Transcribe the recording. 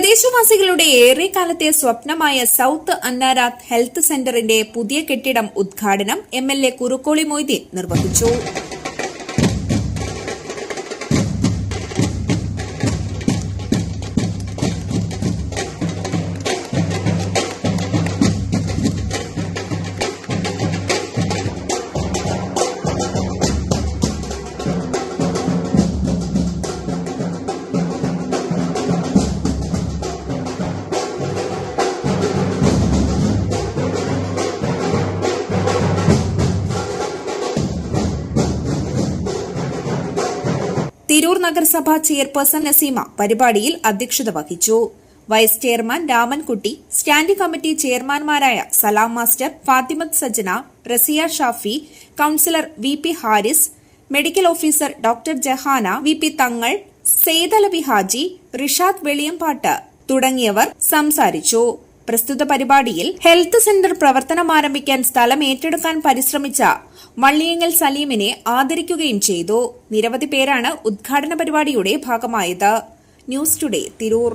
പ്രദേശവാസികളുടെ ഏറെക്കാലത്തെ സ്വപ്നമായ south അന്നാരാത്ത് health സെന്ററിന്റെ പുതിയ കെട്ടിടം ഉദ്ഘാടനം M L A Kurukkoli Moideen നിർവഹിച്ചു. തിരൂർ നഗരസഭാ ചെയർപേഴ്സൺ നസീമ പരിപാടിയിൽ അധ്യക്ഷത വഹിച്ചു. Vice chairman Ramankutty standing committee ചെയർമാൻമാരായ Salam master Fathimath Sajana Rasiya Shafi councillor V P Haris medical officer doctor Jahana V P Thangal Saidalavi Haji Rishad Veliyambattu തുടങ്ങിയവർ സംസാരിച്ചു. പ്രസ്തുത പരിപാടിയിൽ ഹെൽത്ത് സെന്റർ പ്രവർത്തനം ആരംഭിക്കാൻ സ്ഥലം ഏറ്റെടുക്കാൻ പരിശ്രമിച്ച വള്ളിയങ്ങൽ സലീമിനെ ആദരിക്കുകയും ചെയ്തു. നിരവധി പേരാണ് ഉദ്ഘാടന പരിപാടിയുടെ ഭാഗമായത്. News today Tirur.